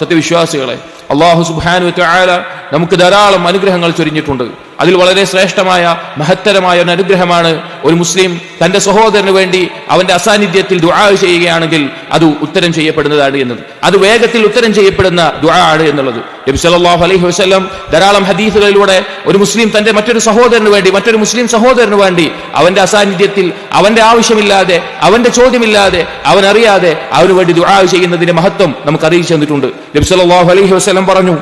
സത്യവിശ്വാസികളെ അള്ളാഹു സുബാനു നമുക്ക് ധാരാളം അനുഗ്രഹങ്ങൾ ചൊരിഞ്ഞിട്ടുണ്ട്. അതിൽ വളരെ ശ്രേഷ്ഠമായ മഹത്തരമായ ഒരു അനുഗ്രഹമാണ് ഒരു മുസ്ലിം തന്റെ സഹോദരന് വേണ്ടി അവന്റെ അസാന്നിധ്യത്തിൽ ദുആ ചെയ്യുകയാണെങ്കിൽ അത് ഉത്തരം ചെയ്യപ്പെടുന്നതാണ് എന്നത്. അത് വേഗത്തിൽ ഉത്തരം ചെയ്യപ്പെടുന്ന ദുആ ആണ് എന്നുള്ളത്. നബി സല്ലല്ലാഹു അലൈഹി വസല്ലം ധാരാളം ഹദീസുകളിലൂടെ ഒരു മുസ്ലിം തന്റെ മറ്റൊരു സഹോദരന് വേണ്ടി മറ്റൊരു മുസ്ലിം സഹോദരന് വേണ്ടി അവന്റെ അസാന്നിധ്യത്തിൽ അവന്റെ ആവശ്യമില്ലാതെ അവന്റെ ചോദ്യമില്ലാതെ അവൻ അറിയാതെ അവന് വേണ്ടി ദുആ ചെയ്യുന്നതിന്റെ മഹത്വം നമുക്ക് അറിയിച്ചു തന്നിട്ടുണ്ട്. നബി സല്ലല്ലാഹു അലൈഹി വസല്ലം പറഞ്ഞു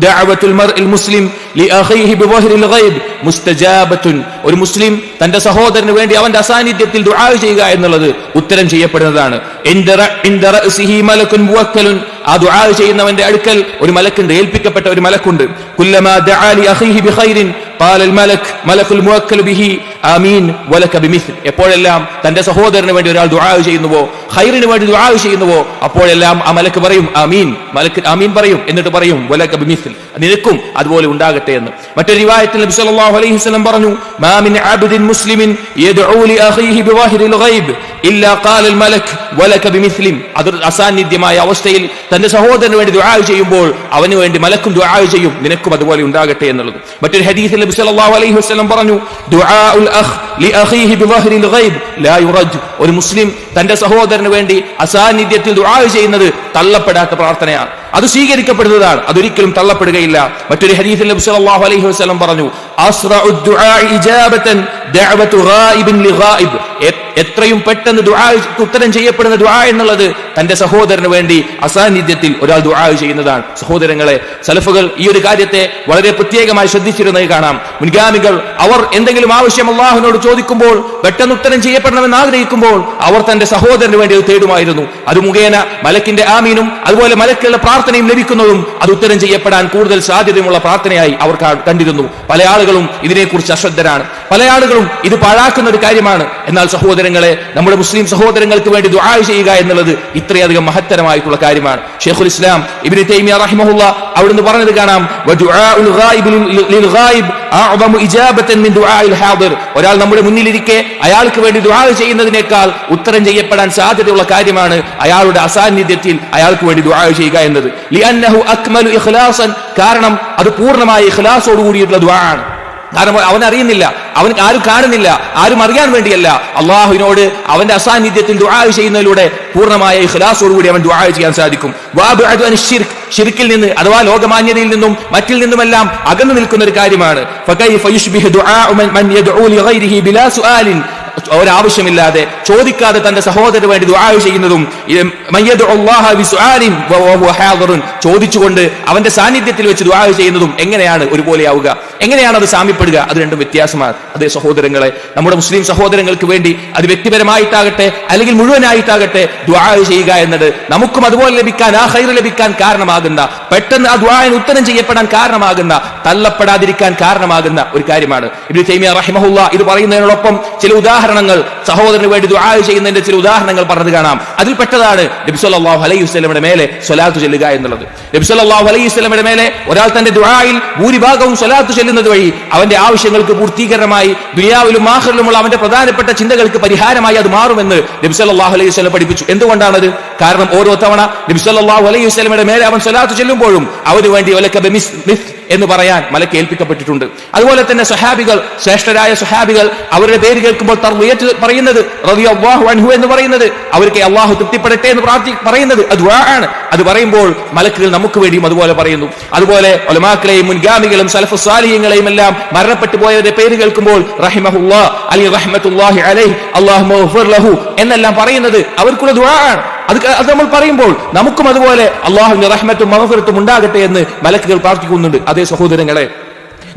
دعوة المرء المسلم لأخيه بظهر الغيب مستجابة ഒരു മുസ്ലിം തന്റെ സഹോദരന് വേണ്ടി അവന്റെ അസാന്നിധ്യത്തിൽ ദുആ ചെയ്യുക എന്നുള്ളത് ഉത്തരം ചെയ്യപ്പെടുന്നതാണ് ഇൻദ റ- ഇൻദ റഅസിഹി മലക്കുൻ മുവക്കലുൻ ആ ദുആ ചെയ്യുന്നവന്റെ അടുക്കൽ ഒരു മലക്കുണ്ട് ഏൽപ്പിക്കപ്പെട്ട ഒരു മലക്കുണ്ട് കുല്ലമാ ദഅാ ലി അഖീഹി ബിഖൈറിൻ قال الملك ملك الموكل به ആമീൻ വലക ബിമിസ്ൽ. എപ്പോഴെല്ലാം തന്റെ സഹോദരന് വേണ്ടി ഒരാൾ ദുആ ചെയ്യുന്നുവോ ഹൈറിന് വേണ്ടി ദുആ ചെയ്യുന്നുവോ അപ്പോഴെല്ലാം ആ മലക്ക് പറയും ആമീൻ. മലക്ക് ആമീൻ പറയും എന്നിട്ട് പറയും വലക ബിമിസ്ൽ. നിനക്കും അതുപോലെ ഉണ്ടാകട്ടെ എന്ന്. മറ്റൊരു റിവായത്തിൽ നബി സല്ലല്ലാഹു അലൈഹി വസല്ലം പറഞ്ഞു മാ മിൻ അബ്ദിൻ മുസ്ലിമിൻ യദ്ഉ ലി അഖീഹി ബിവാഹിരിൽ ഗൈബ് ഇല്ലാ ഖാല അൽ മലക് വലക ബിമിസ്ലിം അത് അസാന്നിധ്യമായ അവസ്ഥയിൽ തന്റെ സഹോദരന് വേണ്ടി ദുആ ചെയ്യുമ്പോൾ അവന് വേണ്ടി മലക്കും ദുആ ചെയ്യും നിനക്കും അതുപോലെ ഉണ്ടാകട്ടെ എന്നുള്ളത്. മറ്റൊരു ഹദീസിൽ നബി സല്ലല്ലാഹു അലൈഹി വസല്ലം പറഞ്ഞു ദുആഉൽ ഒരു മുസ്ലിം തന്റെ സഹോദരന് വേണ്ടി അസാന്നിധ്യത്തിൽ ദുആ ചെയ്യുന്നത് തള്ളപ്പെടാത്ത പ്രാർത്ഥനയാണ്. അത് സ്വീകരിക്കപ്പെടുന്നതാണ്. അതൊരിക്കലും തള്ളപ്പെടുകയില്ല. മറ്റൊരു ഹദീസിൽ നബി സല്ലല്ലാഹു അലൈഹി വസല്ലം പറഞ്ഞു ഇജാബതൻ ദഅവതു ഗായിബിൻ എത്രയും പെട്ടെന്ന് ഉത്തരം ചെയ്യപ്പെടുന്ന ദുആ എന്നുള്ളത് തന്റെ സഹോദരന് വേണ്ടി അസാന്നിധ്യത്തിൽ ഒരാൾ ദുആ ചെയ്യുന്നതാണ്. സഹോദരങ്ങളെ സലഫുകൾ ഈ ഒരു കാര്യത്തെ വളരെ പ്രത്യേകമായി ശ്രദ്ധിച്ചിരുന്നത് കാണാം. മുൻഗാമികൾ അവർ എന്തെങ്കിലും ആവശ്യം അള്ളാഹുവിനോട് ചോദിക്കുമ്പോൾ പെട്ടെന്ന് ഉത്തരം ചെയ്യപ്പെടണമെന്ന് ആഗ്രഹിക്കുമ്പോൾ അവർ തന്റെ സഹോദരന് വേണ്ടി അത് തേടുമായിരുന്നു. അത് മുഖേന മലക്കിന്റെ ആമീനും അതുപോലെ മലക്കുകളുടെ പ്രാർത്ഥനയും ലഭിക്കുന്നതും അത് ഉത്തരം ചെയ്യപ്പെടാൻ കൂടുതൽ സാധ്യതയുമുള്ള പ്രാർത്ഥനയായി അവർ കണ്ടിരുന്നു. പല ആളുകളും ഇതിനെക്കുറിച്ച് അശ്രദ്ധരാണ്. പല ആളുകളും ഇത് പാഴാക്കുന്ന ഒരു കാര്യമാണ്. എന്നാൽ സഹോദരങ്ങളെ നമ്മുടെ മുസ്ലിം സഹോദരങ്ങൾക്ക് വേണ്ടി ദുആ ചെയ്യുക എന്നുള്ളത് ഇത്രയധികം മഹത്തരമായിട്ടുള്ള കാര്യമാണ്. ഷെയ്ഖുൽ ഇസ്ലാം ഇബ്നു തൈമിയ റഹിമഹുല്ല അവിടുന്ന് പറഞ്ഞത് കാണാം ഒരാൾ നമ്മുടെ മുന്നിലിരിക്കെ അയാൾക്ക് വേണ്ടി ദുആ ചെയ്യുന്നതിനേക്കാൾ ഉത്തരം ചെയ്യപ്പെടാൻ സാധ്യതയുള്ള കാര്യമാണ് അയാളുടെ അസാന്നിധ്യത്തിൽ അയാൾക്ക് വേണ്ടി ദുആ ചെയ്യുക എന്നത്. കാരണം അത് പൂർണമായ ഇഖ്ലാസോട് കൂടിയിട്ടുള്ള ദുആ ആണ്. കാരണം അവൻ അറിയുന്നില്ല. അവൻ ആരും കാണുന്നില്ല. ആരും അറിയാൻ വേണ്ടിയല്ല. അള്ളാഹുവിനോട് അവന്റെ അസാന്നിധ്യത്തിൽ ദുആ ചെയ്യുന്നതിലൂടെ പൂർണമായ ഇഖ്ലാസോടുകൂടി അവൻ ദുആ ചെയ്യാൻ സാധിക്കും. ഷിർക്കിൽ നിന്ന് അഥവാ ലോകമാന്യതയിൽ നിന്നും മറ്റിൽ നിന്നുമെല്ലാം അകന്നു നിൽക്കുന്ന ഒരു കാര്യമാണ് ഒരാവശ്യമില്ലാതെ ചോദിക്കാതെ തന്റെ സഹോദരന് വേണ്ടി ദുആ ചെയ്യുന്നതും ചോദിച്ചുകൊണ്ട് അവന്റെ സാന്നിധ്യത്തിൽ വെച്ച് ദുആ ചെയ്യുന്നതും എങ്ങനെയാണ് ഒരുപോലെയാവുക? എങ്ങനെയാണ് അത് സാമ്യപ്പെടുക? അത് രണ്ടും വ്യത്യാസമാണ്. അതേ സഹോദരങ്ങളെ നമ്മുടെ മുസ്ലിം സഹോദരങ്ങൾക്ക് വേണ്ടി അത് വ്യക്തിപരമായിട്ടാകട്ടെ അല്ലെങ്കിൽ മുഴുവനായിട്ടാകട്ടെ ദുആ ചെയ്യുക എന്നത് നമുക്കും അതുപോലെ ലഭിക്കാൻ ആ ഹൈർ ലഭിക്കാൻ കാരണമാകുന്ന പെട്ടെന്ന് ആ ദുആന് ഉത്തരം ചെയ്യപ്പെടാൻ കാരണമാകുന്ന തള്ളപ്പെടാതിരിക്കാൻ കാരണമാകുന്ന ഒരു കാര്യമാണ്. ഇബ്നു തൈമിയ റഹിമഹുല്ല ഇത് പറയുന്നതിനോടൊപ്പം ചില ഉദാഹരണങ്ങൾ സഹോദരന് വേണ്ടി ദുആ ചെയ്യുന്നതിന്റെ ചില ഉദാഹരണങ്ങൾ പറഞ്ഞു കാണാം. അതിൽ പെട്ടതാണ് നബി സല്ലല്ലാഹു അലൈഹി വസല്ലമയുടെ മേലെ സ്വലാത്ത് ചൊല്ലുക എന്നുള്ളത്. നബി സല്ലല്ലാഹു അലൈഹി വസല്ലമയുടെ മേലെ ഒരാൾ തന്റെ ദുആയിൽ ഭൂരിഭാഗവും സ്വലാത്ത് ചൊല്ലുന്നത് വഴി അവന്റെ ആവശ്യങ്ങൾക്ക് പൂർത്തീകരണമായി ദുനിയാവിലും ആഖിറിലുമുള്ള അവന്റെ പ്രധാനപ്പെട്ട ചിന്തകൾക്ക് പരിഹാരമായി അത് മാറുമെന്ന് നബി സല്ലല്ലാഹു അലൈഹി വസല്ലം പഠിപ്പിച്ചു. എന്തുകൊണ്ടാണത്? കാരണം ഓരോ തവണ നബി സല്ലല്ലാഹു അലൈഹി വസല്ലമയുടെ മേലെ അവൻ സ്വലാത്ത് ചെല്ലുമ്പോഴും അവന് വേണ്ടി എന്ന് പറയാൻ മലക്ക് ഏൽപ്പിക്കപ്പെട്ടിട്ടുണ്ട്. അതുപോലെ തന്നെ സ്വഹാബികൾ ശ്രേഷ്ഠരായ സ്വഹാബികൾ അവരുടെ പേര് കേൾക്കുമ്പോൾ തർവിയത്ത് പറയുന്നത് റളിയല്ലാഹു അൻഹു എന്ന് പറയുന്നത്. അവർക്ക് അള്ളാഹു തൃപ്തിപ്പെടട്ടെ എന്ന് പ്രാർത്ഥി പറയുന്നത് അത് ആണ്. അത് പറയുമ്പോൾ മലക്കുകൾ നമുക്ക് വേണ്ടിയും അതുപോലെ പറയുന്നു. അതുപോലെ ഒലമാക്കളെയും മുൻഗാമികളും സലഫ് സ്വാലിഹ്യങ്ങളെയും എല്ലാം മരണപ്പെട്ടു പോയവരുടെ പേര് കേൾക്കുമ്പോൾ റഹിമഹുല്ലാ അലി റഹ്മത്തുല്ലാഹി അലൈഹി ലഹു എന്നെല്ലാം പറയുന്നത് അവർക്കുള്ള ദുആ ആണ്. അത് അത് നമ്മൾ പറയുമ്പോൾ നമുക്കും അതുപോലെ അള്ളാഹുവിന്റെ റഹ്മത്തും മഹഫിറത്തും ഉണ്ടാകട്ടെ എന്ന് മലക്കുകൾ പ്രാർത്ഥിക്കുന്നുണ്ട്. അതേ സഹോദരങ്ങളെ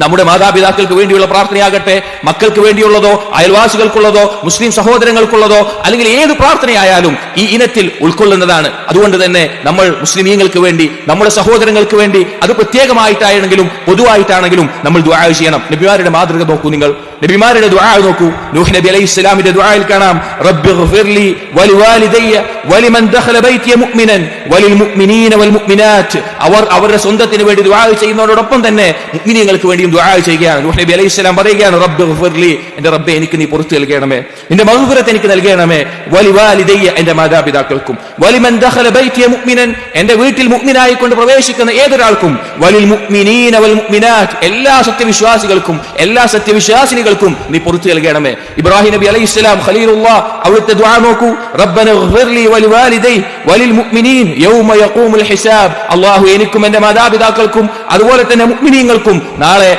നമ്മുടെ മാതാപിതാക്കൾക്ക് വേണ്ടിയുള്ള പ്രാർത്ഥനയാകട്ടെ മക്കൾക്ക് വേണ്ടിയുള്ളതോ അയൽവാസികൾക്കുള്ളതോ മുസ്ലിം സഹോദരങ്ങൾക്കുള്ളതോ അല്ലെങ്കിൽ ഏത് പ്രാർത്ഥനയായാലും ഈ ഇനത്തിൽ ഉൾക്കൊള്ളുന്നതാണ്. അതുകൊണ്ട് തന്നെ നമ്മൾ മുസ്ലിമീങ്ങൾക്ക് വേണ്ടി നമ്മുടെ സഹോദരങ്ങൾക്ക് വേണ്ടി അത് പ്രത്യേകമായിട്ടാണെങ്കിലും പൊതുവായിട്ടാണെങ്കിലും നമ്മൾ ദുആ ചെയ്യണം. നബിമാരുടെ മാതൃക നോക്കൂ നിങ്ങൾ. നബിമാരുടെ ദുആ നോക്കൂ. നൂഹ് നബി അലൈഹി ഇസ്ലാമിന്റെ ദുആയിൽ കാണാം. റബ്ബി ഗ്ഫിർലി വലിവാലിദയ്യ വലിമൻ ദഖല ബൈതിയ മുഅ്മിനൻ വലിൽ മുഅ്മിനീന വൽ മുഅ്മിനാത്ത്. അവർ അവരുടെ സ്വന്തത്തിന് വേണ്ടി ദുആ ചെയ്യുന്നതോടൊപ്പം തന്നെ മുഅ്മിനീങ്ങൾക്ക് വേണ്ടിയും ദുആ ചെയ്യുകയാണ്. നൂഹ് നബി അലൈഹി സ്വലാം പറയുകയാണ് റബ്ബ് ഗഫിർലി എന്റെ റബ്ബെ എനിക്ക് നീ പുറത്തു നൽകണമേ. എന്റെ മഹുഫിറത്ത് എനിക്ക് നൽകണമേ. വലി വാലിദയ്യ എന്റെ മാതാപിതാക്കൾക്കും. വലിമൻ ദഖല ബൈത്തിയ മുഅ്മിനൻ എന്റെ വീട്ടിൽ മുഅ്മിനായി കൊണ്ട് പ്രവേശിക്കുന്ന ഏതൊരാൾക്കും. വലിൽ മുഅ്മിനീന വൽ മുഅ്മിനാത്ത് എല്ലാ സത്യവിശ്വാസികൾക്കും എല്ലാ സത്യവിശ്വാസിനികൾക്കും നീ പുറത്തു നൽകണമേ. ഇബ്രാഹിം നബി അലൈഹി സ്വലാം ഖലീലുള്ളാ അവിടുത്തെ ദുആ നോക്കൂ. റബ്ബന ഗഫിർലി വലി വാലിദൈ വലിൽ മുഅ്മിനീൻ യൗമ യഖൂമുൽ ഹിസാബ്. അല്ലാഹു എനിക്കും എന്റെ മാതാപിതാക്കൾക്കും അതുപോലെ തന്നെ മുഅ്മിനീങ്ങൾക്കും നാളെ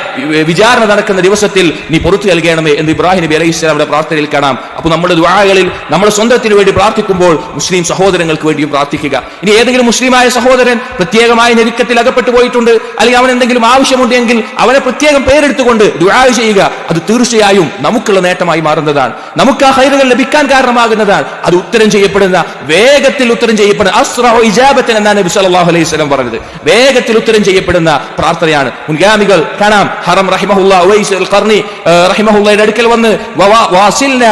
വിചാരണ നടക്കുന്ന ദിവസത്തിൽ നീ പുറത്തു നൽകണമേ എന്ന് ഇബ്രാഹിം നബി അലൈഹി ഇസ്ലാമിന്റെ പ്രാർത്ഥനയിൽ കാണാം. അപ്പൊ നമ്മുടെ ദുആകളിൽ നമ്മുടെ സ്വന്തത്തിന് വേണ്ടി പ്രാർത്ഥിക്കുമ്പോൾ മുസ്ലിം സഹോദരങ്ങൾക്ക് വേണ്ടിയും പ്രാർത്ഥിക്കുക. ഇനി ഏതെങ്കിലും മുസ്ലിമായ സഹോദരൻ പ്രത്യേകമായ ഞെരുക്കത്തിൽ അകപ്പെട്ടു പോയിട്ടുണ്ട് അല്ലെങ്കിൽ അവൻ എന്തെങ്കിലും ആവശ്യമുണ്ടെങ്കിൽ അവനെ പ്രത്യേകം പേരെടുത്തുകൊണ്ട് ദുആ ചെയ്യുക അത് തീർച്ചയായും നമുക്കുള്ള നേട്ടമായി മാറുന്നതാണ്. നമുക്ക് ആ ഹൈറുകൾ ലഭിക്കാൻ കാരണമാകുന്നതാണ്. അത് ഉത്തരം ചെയ്യപ്പെടുന്ന വേഗത്തിൽ ഉത്തരം ചെയ്യപ്പെടുന്ന അസ്റഹു ഇജാബത്തൻ എന്നാണ് നബി സല്ലല്ലാഹു അലൈഹി വസല്ലം പറഞ്ഞത്. വേഗത്തിൽ ഉത്തരം ചെയ്യപ്പെടുന്ന പ്രാർത്ഥനയാണ്. മുൻഗാമികൾ കാണാം. ഹറം റഹിമഹുല്ല ഖർണി റഹിമഹുല്ലയുടെ അടുക്കൽ വന്ന് വാസിലിന്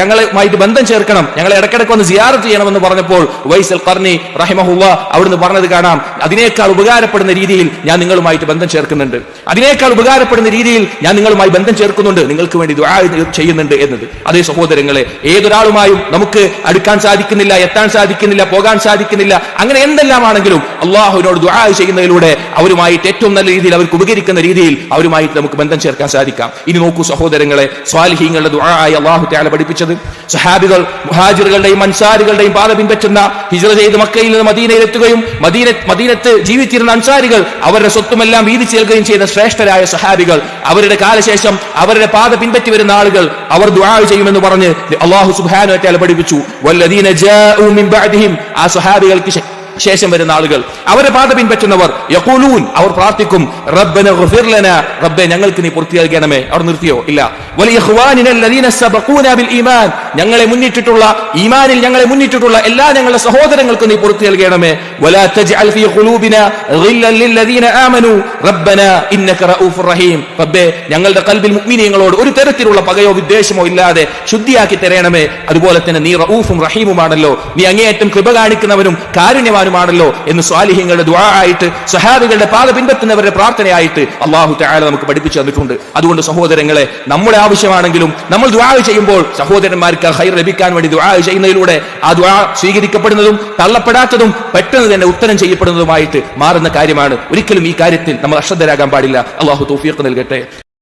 ഞങ്ങളുമായിട്ട് ബന്ധം ചേർക്കണം. ഞങ്ങളെ ഇടയ്ക്കിടയ്ക്ക് വന്ന് സിയാറത്ത് ചെയ്യണമെന്ന് പറഞ്ഞപ്പോൾ ഉവൈസ് അൽ ഖർണി റഹിമഹുല്ല അവിടുന്ന് പറഞ്ഞത് കാണാം. അതിനേക്കാൾ ഉപകാരപ്പെടുന്ന രീതിയിൽ ഞാൻ നിങ്ങളുമായിട്ട് ബന്ധം ചേർക്കുന്നുണ്ട്. അതിനേക്കാൾ ഉപകാരപ്പെടുന്ന രീതിയിൽ ഞാൻ നിങ്ങളുമായി ബന്ധം ചേർക്കുന്നുണ്ട്. നിങ്ങൾക്ക് വേണ്ടി ചെയ്യുന്നുണ്ട് എന്നത്. അതേ സഹോദരങ്ങളെ ഏതൊരാളുമായും നമുക്ക് അടുക്കാൻ സാധിക്കുന്നില്ല എത്താൻ സാധിക്കുന്നില്ല പോകാൻ സാധിക്കുന്നില്ല അങ്ങനെ എന്തെല്ലാമാണെങ്കിലും അള്ളാഹുവിനോട് ദുആ ചെയ്യുന്നതിലൂടെ അവരുമായിട്ട് ഏറ്റവും നല്ല രീതിയിൽ അവർക്ക് ഉപകരിക്കുന്ന രീതിയിൽ അവരുമായിട്ട് നമുക്ക് ബന്ധം ചേർക്കാൻ സാധിക്കാം. ഇനി നോക്കൂ സഹോദരങ്ങളെ സ്വാലിഹീങ്ങളുടെ ദുആയ അള്ളാഹു തആല പഠിപ്പിച്ചത്. സഹാബികൾ മുഹാജിറുകളുടെയും അൻസാരികളുടെയും പാത പിൻപറ്റുന്ന ഹിജ്റ ചെയ്ത് മക്കയിൽ നിന്ന് മദീനയിലെത്തുകയും മദീന മദീനത്ത് ജീവിച്ചിരുന്ന അൻസാരികൾ അവരുടെ സ്വത്തുമെല്ലാം വീതിച്ചു നൽകുകയും ചെയ്ത ശ്രേഷ്ഠരായ സഹാബികൾ അവരുടെ കാലശേഷം അവരുടെ പാത പിൻപറ്റി വരുന്ന ആളുകൾ അവർ ദുആ ചെയ്യുമെന്ന് പറഞ്ഞ് അള്ളാഹു വ തആല പഠിപ്പിച്ചു. ആ സഹാബികൾക്ക് ശേഷം വരുന്ന ആളുകൾ. അവരെ പാത പിൻപറ്റുന്നവർ. യഖൂലൂൻ. അവർ പ്രാർത്ഥിക്കും റബ്ബന ഗഫിർ റബ്ബെ ഞങ്ങൾക്ക് നീ പൂർത്തി നൽകണമേ. അവർ നിർത്തിയോ? ഇല്ല. വലിയ ഈമാൻ. ഞങ്ങളെ മുന്നിട്ടിട്ടുള്ള ഈമാനിൽ ഞങ്ങളെ മുന്നിട്ടിട്ടുള്ള എല്ലാ ഞങ്ങളുടെ സഹോദരങ്ങൾക്ക് നീ പൂർത്തി നൽകണമേ. ഫീ റബ്ബേ ഞങ്ങളുടെ കൽബിൽ മുഅ്മിനീങ്ങളോട് ഒരു തരത്തിലുള്ള പകയോ വിദ്വേഷമോ ഇല്ലാതെ ശുദ്ധിയാക്കി തരണമേ. അതുപോലെ തന്നെ നീ റഊഫും റഹീമുമാണല്ലോ. നീ അങ്ങേയറ്റം കൃപ കാണിക്കുന്നവനും കാരുണ്യവാനുമാണല്ലോ എന്ന് സ്വാലിഹ്യങ്ങളുടെ ദ്വാ ആയിട്ട് സഹാബികളുടെ പാത പിൻപറ്റുന്നവരുടെ പ്രാർത്ഥനയായിട്ട് അള്ളാഹു തആല നമുക്ക് പഠിപ്പിച്ചു തന്നിട്ടുണ്ട്. അതുകൊണ്ട് സഹോദരങ്ങളെ നമ്മുടെ ആവശ്യമാണെങ്കിലും നമ്മൾ ദ്വാ ചെയ്യുമ്പോൾ സഹോദരന്മാർക്ക് ഹൈർ ലഭിക്കാൻ വേണ്ടി ദ്വാ ചെയ്യുന്നതിലൂടെ ആ ദ്വാ സ്വീകരിക്കപ്പെടുന്നതും തള്ളപ്പെടാത്തതും പെട്ടെന്ന് തന്നെ ഉത്തരം ചെയ്യപ്പെടുന്നതുമായിട്ട് മാറുന്ന കാര്യമാണ്. ഒരിക്കലും ഈ കാര്യത്തിൽ നമ്മൾ അശ്രദ്ധരാകാൻ പാടില്ല. അള്ളാഹു തൗഫീഖ് നൽകട്ടെ.